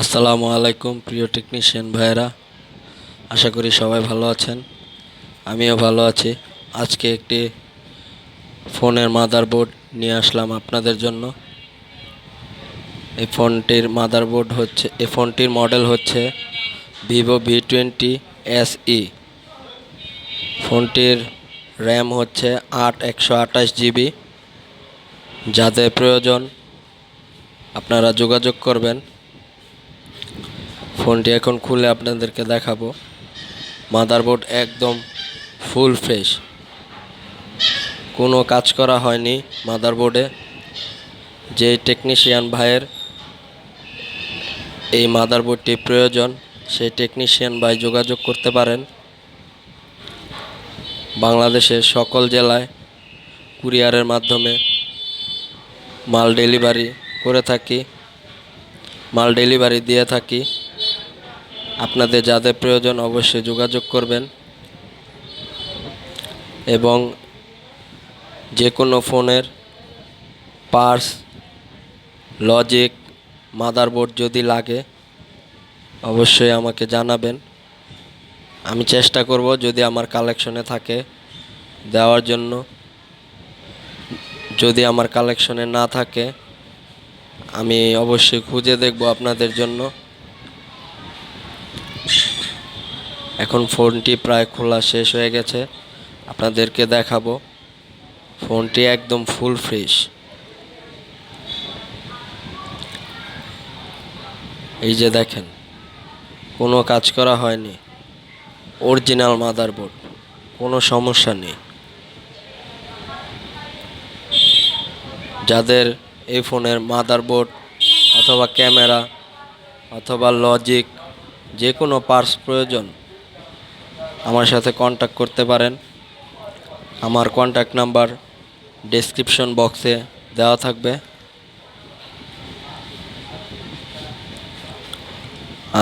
আসসালামু আলাইকুম, প্রিয় টেকনিশিয়ান ভাইয়েরা। আশা করি সবাই ভালো আছেন। আমিও ভালো আছি। আজকে একটি ফোনের মাদারবোর্ড নিয়ে আসলাম আপনাদের জন্য। এই ফোনটির মাদারবোর্ড হচ্ছে, এই ফোনটির মডেল হচ্ছে Vivo V twenty S E ফোনটির র্যাম হচ্ছে আট, একশো আঠাশ জিবি। যাদের প্রয়োজন, আপনারা যোগাযোগ করবেন। ফোনটি এখন খুলে আপনাদেরকে দেখাবো। মাদারবোর্ড একদম ফুল ফ্রেশ কোনো কাজ করা হয়নি মাদারবোর্ডে যে টেকনিশিয়ান ভাইয়ের এই মাদারবোর্ডটি প্রয়োজন, সেই টেকনিশিয়ান ভাই যোগাযোগ করতে পারেন। বাংলাদেশের সকল জেলায় কুরিয়ারের মাধ্যমে মাল ডেলিভারি করে থাকি। মাল ডেলিভারি দিয়ে থাকি। আপনাদের যাদের প্রয়োজন অবশ্যই যোগাযোগ করবেন এবং যে কোনো ফোনের পার্স, লজিক, মাদারবোর্ড যদি লাগে, অবশ্যই আমাকে জানাবেন। আমি চেষ্টা করব যদি আমার কালেকশনে থাকে দেওয়ার জন্য। যদি আমার কালেকশনে না থাকে, আমি অবশ্যই খুঁজে দেখব আপনাদের জন্য। এখন ফোনটি প্রায় খোলা শেষ হয়ে গেছে। আপনাদেরকে দেখাবো। ফোনটি একদম ফুল ফ্রেশ এই যে দেখেন, কোনো কাজ করা হয়নি। অরিজিনাল মাদারবোর্ড কোনো সমস্যা নেই। যাদের এই ফোনের মাদারবোর্ড অথবা ক্যামেরা অথবা লজিক যে কোনো পার্টস প্রয়োজন আমার সাথে কন্ট্যাক্ট করতে পারেন। আমার কন্ট্যাক্ট নাম্বার ডেসক্রিপশন বক্সে দেওয়া থাকবে।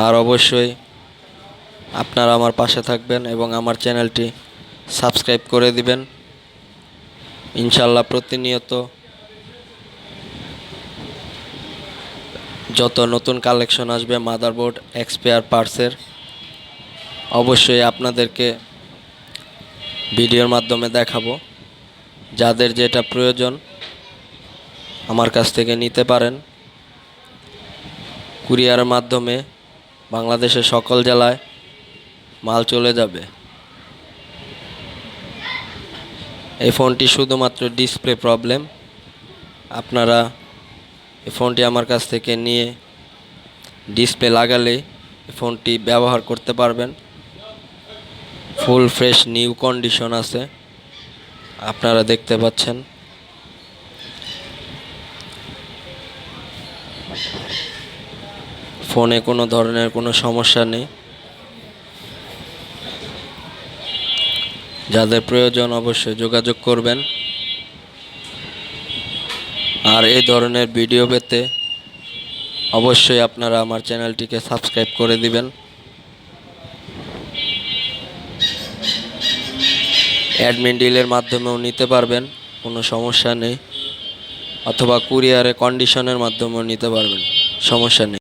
আর অবশ্যই আপনারা আমার পাশে থাকবেন এবং আমার চ্যানেলটি সাবস্ক্রাইব করে দিবেন। ইনশাল্লাহ প্রতিনিয়ত যত নতুন কালেকশন আসবে মাদারবোর্ড এক্সপায়ার পার্টসের অবশ্যই আপনাদেরকে ভিডিওর মাধ্যমে দেখাবো। যাদের যেটা প্রয়োজন আমার কাছ থেকে নিতে পারেন। কুরিয়ারের মাধ্যমে বাংলাদেশের সকল জেলায় মাল চলে যাবে। এই ফোনটি শুধুমাত্র ডিসপ্লে প্রবলেম। আপনারা এই ফোনটি আমার কাছ থেকে নিয়ে ডিসপ্লে লাগালেই এই ফোনটি ব্যবহার করতে পারবেন। ফুল ফ্রেশ নিউ কন্ডিশন আছে। আপনারা দেখতে পাচ্ছেন। ফোনে কোনো ধরনের কোনো সমস্যা নেই। যাদের প্রয়োজন অবশ্যই যোগাযোগ করবেন। আর এই ধরনের ভিডিও পেতে অবশ্যই আপনারা আমার চ্যানেলটিকে সাবস্ক্রাইব করে দিবেন। অ্যাডমিন ডিলের মাধ্যমেও নিতে পারবেন, কোনো সমস্যা নেই। অথবা কুরিয়ারে কন্ডিশনের মাধ্যমেও নিতে পারবেন, সমস্যা নেই।